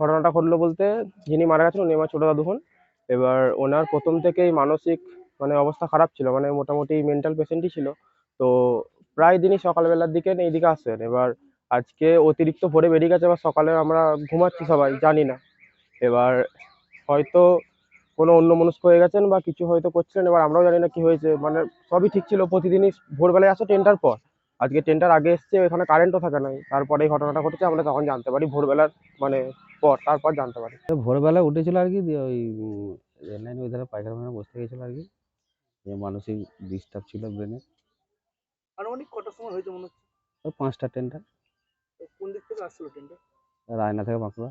ঘটনাটা ঘটলো? বলতে যিনি মারা গেছেন উনি আমার ছোটো দাদু হন এবার ওনার প্রথম থেকেই মানসিক মানে অবস্থা খারাপ ছিল মানে মোটামুটি মেন্টাল পেশেন্টই ছিল। তো প্রায় দিনই সকালবেলার দিকে এইদিকে আসেন। এবার আজকে অতিরিক্ত ভোরে বেরিয়ে গেছে, এবার সকালে আমরা ঘুমাচ্ছি সবাই, জানি না। এবার হয়তো কোনো অন্য মনস্ক হয়ে গেছেন বা কিছু হয়তো করছিলেন, এবার আমরাও জানি না কি হয়েছে। মানে সবই ঠিক ছিল, প্রতিদিনই ভোরবেলায় আসে টেনটার পর। আজকে ট্রেনটার আগে এসছে এখানে কারেন্টও থাকে নাই। তারপরে এই ঘটনাটা ঘটেছে আমরা তখন জানতে পারি ভোরবেলার মানে পর তারপর জানতে পারি। তো ভোরবেলা উঠেছিল আর কি ওই রেল লাইন ওই ধারে পায়খানা বসতে গেছিল আর কি। মানসিক ডিস্টার্ব ছিল ব্রেনে আনুমানিক কটার সময় হয়েছে মনে হচ্ছে? ওই পাঁচটা ট্রেনটা। কোন দিক থেকে আসছিল ট্রেনটা? রায়না থেকে বাঁকুড়া।